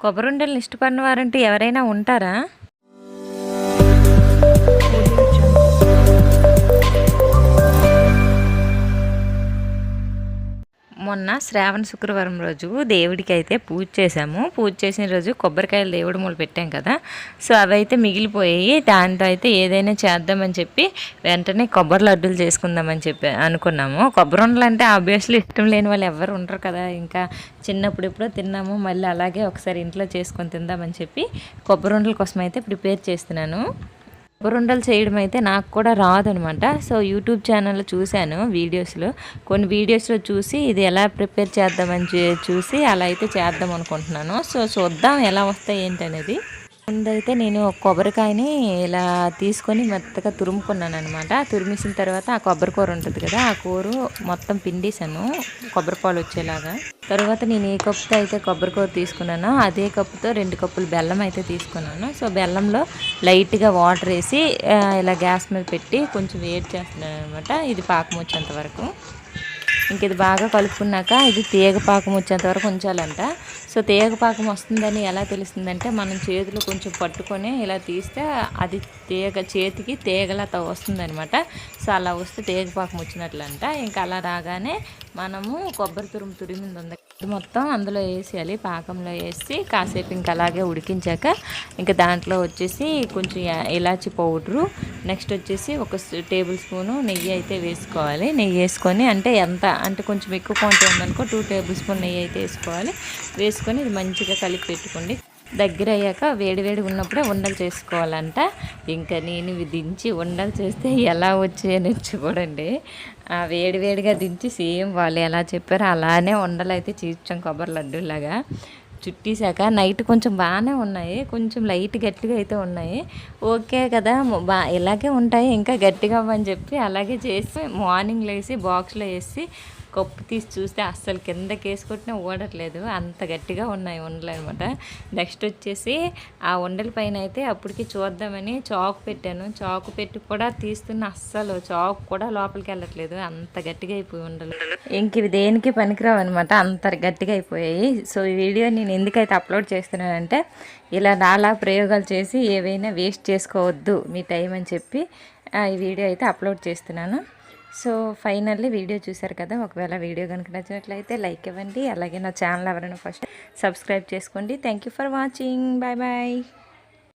కొబ్బరి ఉండలు ఇష్టపడిన వారంటూ ఎవరైనా ఉంటారా? మొన్న శ్రావణ శుక్రవారం రోజు దేవుడికి అయితే పూజ చేసాము పూజ చేసిన రోజు కొబ్బరికాయలు దేవుడి మూల పెట్టాం కదా. సో అవైతే మిగిలిపోయాయి. దాంతో అయితే ఏదైనా చేద్దామని చెప్పి వెంటనే కొబ్బరి లడ్డూలు చేసుకుందామని చెప్పి అనుకున్నాము. కొబ్బరి ఉండలు అంటే ఆబ్వియస్లీ ఇష్టం లేని వాళ్ళు ఎవరు ఉండరు కదా. ఇంకా చిన్నప్పుడు ఎప్పుడో తిన్నాము. మళ్ళీ అలాగే ఒకసారి ఇంట్లో చేసుకొని తిందామని చెప్పి కొబ్బరి ఉండల కోసం అయితే ప్రిపేర్ చేస్తున్నాను. కొబ్బరుండలు చేయడం అయితే నాకు కూడా రాదనమాట. సో యూట్యూబ్ ఛానల్లో చూశాను వీడియోస్లో. కొన్ని వీడియోస్లో చూసి ఇది ఎలా ప్రిపేర్ చేద్దామని చూసి అలా అయితే చేద్దాం అనుకుంటున్నాను. సో చూద్దాం ఎలా వస్తాయి ఏంటనేది. ముందైతే నేను ఒక కొబ్బరికాయని ఇలా తీసుకొని మెత్తగా తురుముకున్నాను అనమాట తురిమేసిన తర్వాత ఆ కొబ్బరి కూర ఉంటుంది కదా ఆ కూర మొత్తం పిండేశాను కొబ్బరి పాలు వచ్చేలాగా. తర్వాత నేను ఏ కప్పుతో అయితే కొబ్బరి కూర తీసుకున్నానో అదే కప్పుతో రెండు కప్పులు బెల్లం అయితే తీసుకున్నాను. సో బెల్లంలో లైట్గా వాటర్ వేసి ఇలా గ్యాస్ మీద పెట్టి కొంచెం వేడి చేస్తున్నాను అనమాట ఇది పాకం వచ్చేంత వరకు. ఇంక ఇది బాగా కలుపుకున్నాక ఇది తీగపాకం వచ్చేంతవరకు వచ్చేంత వరకు ఉంచాలంట. సో తీగపాకం వస్తుందని ఎలా తెలుస్తుందంటే మనం చేతులు కొంచెం పట్టుకొని ఇలా తీస్తే అది తీగ చేతికి తీగలా వస్తుందనమాట వస్తుందన్నమాట. సో అలా వస్తే తీగపాకం వచ్చినట్లంట. ఇంకా అలా రాగానే మనము కొబ్బరి తురుము తురిమింది ఉంది. మొత్తం అందులో వేసేయాలి పాకంలో వేసి కాసేపు ఇంకా అలాగే ఉడికించాక ఇంకా దాంట్లో వచ్చేసి కొంచెం ఇలాచి పౌడరు నెక్స్ట్ వచ్చేసి ఒక టేబుల్ స్పూను నెయ్యి అయితే వేసుకోవాలి. నెయ్యి వేసుకొని అంటే ఎంత అంటే కొంచెం ఎక్కువ క్వాంటిటీ ఉందనుకో టూ టేబుల్ స్పూన్ నెయ్యి అయితే వేసుకోవాలి. వేసుకొని ఇది మంచిగా కలిపి పెట్టుకోండి. దగ్గర అయ్యాక వేడి వేడి ఉన్నప్పుడే ఉండలు చేసుకోవాలంట. ఇంకా నేను ఇవి దించి ఉండలు చేస్తే ఎలా వచ్చాయని చూడండి. ఆ వేడి వేడిగా దించి సేమ్ వాళ్ళు ఎలా చెప్పారో అలానే ఉండలు అయితే చీర్చాం కొబ్బరి లడ్డూలాగా చుట్టేశాక నైట్ కొంచెం బాగానే ఉన్నాయి. కొంచెం లైట్ గట్టిగా అయితే ఉన్నాయి. ఓకే కదా బా ఇలాగే ఉంటాయి. ఇంకా గట్టిగా అవ్వని చెప్పి అలాగే చేసి మార్నింగ్ లేసి బాక్స్లో వేసి కప్పు తీసి చూస్తే అస్సలు కిందకి వేసుకుంటే ఓడట్లేదు అంత గట్టిగా ఉన్నాయి ఉండలు అనమాట నెక్స్ట్ వచ్చేసి ఆ ఉండల పైన అయితే అప్పటికి చూద్దామని చాకు పెట్టాను. చాకు పెట్టి కూడా తీస్తున్న అస్సలు చాకు కూడా లోపలికి వెళ్ళట్లేదు. అంత గట్టిగా అయిపోయి ఉండలు. ఇంక ఇవి దేనికి పనికిరావు అనమాట అంత గట్టిగా అయిపోయాయి. సో ఈ వీడియో నేను ఎందుకైతే అప్లోడ్ చేస్తున్నానంటే ఇలా నాలా ప్రయోగాలు చేసి ఏవైనా వేస్ట్ చేసుకోవద్దు మీ టైం అని చెప్పి ఈ వీడియో అయితే అప్లోడ్ చేస్తున్నాను. సో ఫైనల్లీ వీడియో చూశారు కదా ఒకవేళ వీడియో కనుక నచ్చినట్లయితే లైక్ ఇవ్వండి. అలాగే నా ఛానల్ ఎవరైనా ఫస్ట్ సబ్స్క్రైబ్ చేసుకోండి. Thank you for watching. Bye bye.